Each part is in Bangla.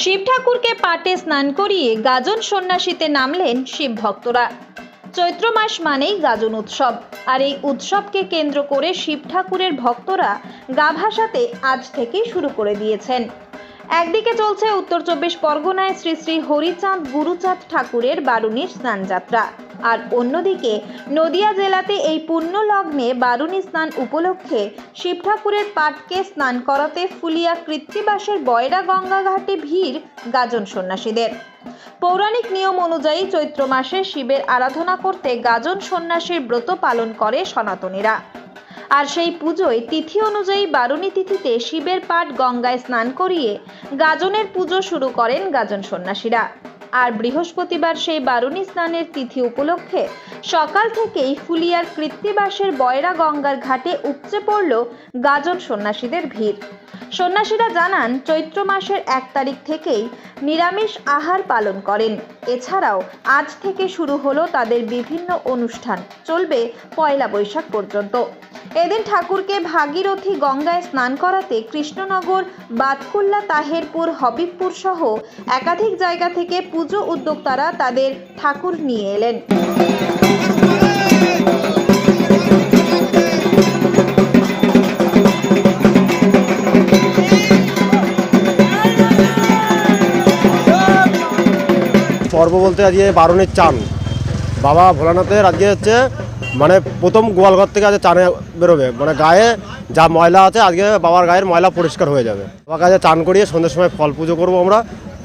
শিব ঠাকুরকে পাটে স্নান করিয়ে গাজন সন্ন্যাসীতে নামলেন শিব ভক্তরা। চৈত্র মাস মানেই গাজন উৎসব। আর এই উৎসবকে কেন্দ্র করে শিব ঠাকুরের ভক্তরা গা ভাসাতে আজ থেকেই শুরু করে দিয়েছেন। একদিকে চলছে উত্তর চব্বিশ পরগনায় শ্রী শ্রী হরিচাঁদ গুরুচাঁদ ঠাকুরের বারুণীর স্নানযাত্রা। আর অন্যদিকে নদিয়া জেলাতে এই পুণ্য লগ্নে বারুণী স্নান উপলক্ষে শিব ঠাকুরের পাটকে স্নান করাতে ফুলিয়া কৃত্তিবাসের বয়রা গঙ্গা ঘাটে ভিড় গাজন সন্ন্যাসীদের। পৌরাণিক নিয়ম অনুযায়ী চৈত্র মাসে শিবের আরাধনা করতে গাজন সন্ন্যাসীর ব্রত পালন করে সনাতনীরা। আর সেই পুজোয় তিথি অনুযায়ী বারুণী তিথিতে শিবের পাট গঙ্গায় স্নান করিয়ে গাজনের পুজো শুরু করেন গাজন সন্ন্যাসীরা। আর বৃহস্পতিবার সেই বারুণী স্নানের তিথি উপলক্ষে সকাল থেকেই ফুলিয়ার কৃত্তিবাসের বয়রা গঙ্গার ঘাটে উপচে পড়ল গাজন সন্ন্যাসীদের ভিড়। সন্ন্যাসীরা জানান, চৈত্র মাসের এক তারিখ থেকেই নিরামিষ আহার পালন করেন। এছাড়াও আজ থেকে শুরু হলো তাদের বিভিন্ন অনুষ্ঠান। চলবে পয়লা বৈশাখ পর্যন্ত। এদিন ঠাকুরকে ভাগীরথী গঙ্গায় স্নান করাতে কৃষ্ণনগর, বাতকুল্লা, তাহেরপুর, হবিবপুর সহ একাধিক জায়গা থেকে পুজো উদ্যোক্তারা তাদের ঠাকুর নিয়ে এলেন। পর্ব বলতে আজকে বারুণের চান। বাবা ভোলানাথের আজকে হচ্ছে মানে প্রথম গোয়ালঘর থেকে আজকে চানে বেরোবে। মানে গায়ে যা ময়লা আছে, আজকে বাবার গায়ের ময়লা পরিষ্কার হয়ে যাবে। বাবার কাছে চান করিয়ে সন্ধ্যের সময় ফল পুজো করব আমরা।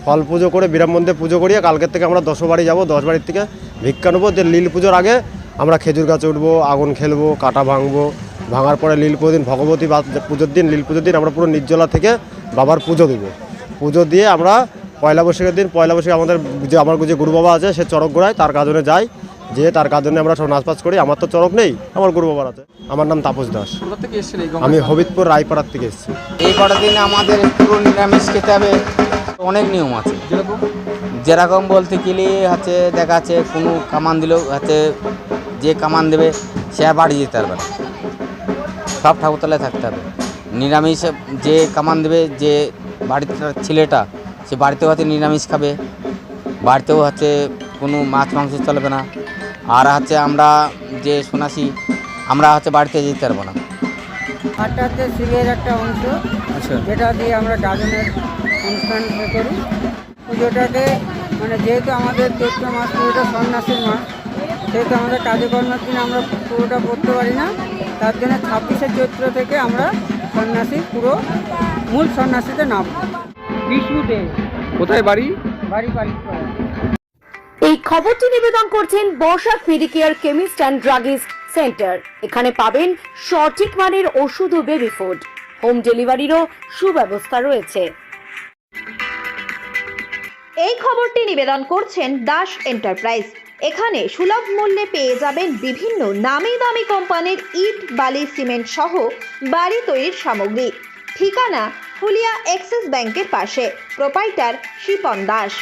ফল পুজো করে বিরাম মন্দিরে পুজো করিয়ে কালকের থেকে আমরা দশ বাড়ি যাব। দশ বাড়ির থেকে ভিক্ষা নেব। যে লীল পুজোর আগে আমরা খেজুর গাছে উঠবো আগুন খেলব কাটা ভাঙবো। ভাঙার পরে লীল পুজো দিন ভগবতী বা পুজোর দিন লীল পুজোর দিন আমরা পুরো নির্জলা থেকে বাবার পুজো দেবো। পুজো দিয়ে আমরা পয়লা বৈশাখের দিন পয়লা বৈশাখে আমাদের যে আমার যে গুরু বাবা আছে সে চড়ক গোড়ায় তার কাজনে যাই। যে তার কাজনে আমরা সব নাচপাচ করি। আমার তো চড়ক নেই আমার গুরু বাবার আছে। আমার নাম তাপস দাস। আমি হবিদপুর রায়পাড়ার থেকে এসেছি। এই কটা দিন আমাদের পুরো নিরামিষ খেতে হবে। অনেক নিয়ম আছে। যেরকম? বলতে গেলে হচ্ছে দেখা যাচ্ছে কোনো কামান দিলেও হচ্ছে যে কামান দেবে সে আর বাড়ি যেতে পারবে না। সব ঠাকুরতলায় থাকতে হবে। নিরামিষ যে কামান দেবে যে বাড়িতে ছেলেটা সে বাড়িতেও হচ্ছে নিরামিষ খাবে। বাড়িতেও হচ্ছে কোনো মাছ মাংস চলবে না। আর হচ্ছে আমরা যে সন্ন্যাসী আমরা হচ্ছে বাড়িতে যেতে পারব না। আটটা হচ্ছে শিবের একটা অংশ আচ্ছা। যেটা দিয়ে আমরা গাজনের অনুষ্ঠান করি পুজোটাতে মানে যেহেতু আমাদের চৈত্র মাস পুরোটা সন্ন্যাসীর মাস সেহেতু আমাদের কাজকর্মের দিন আমরা পুরোটা পড়তে পারি না তার জন্য ছাব্বিশে চৈত্র থেকে আমরা সন্ন্যাসী পুরো মূল সন্ন্যাসীতে নাম বিষ্ণুতে। কোথায় বাড়ি? বাড়ি বাড়ি। এই খবরটি নিবেদন করছেন Barsha medicare chemist and druggist centre. এখানে পাবেন সঠিক মানের ওষুধ ও বেবি ফুড। হোম ডেলিভারিরও সুব্যবস্থা রয়েছে। এই খবরটি নিবেদন করছেন দাস এন্টারপ্রাইজ। এখানে সুলভ মূল্যে পেয়ে যাবেন বিভিন্ন নামি দামি কোম্পানির ইট, বালি, সিমেন্ট সহ বাড়ি তৈরির সামগ্রী। ঠিকানা ফুলিয়া এক্সিস ব্যাংকের পাশে। প্রোপাইটার শিপন দাস।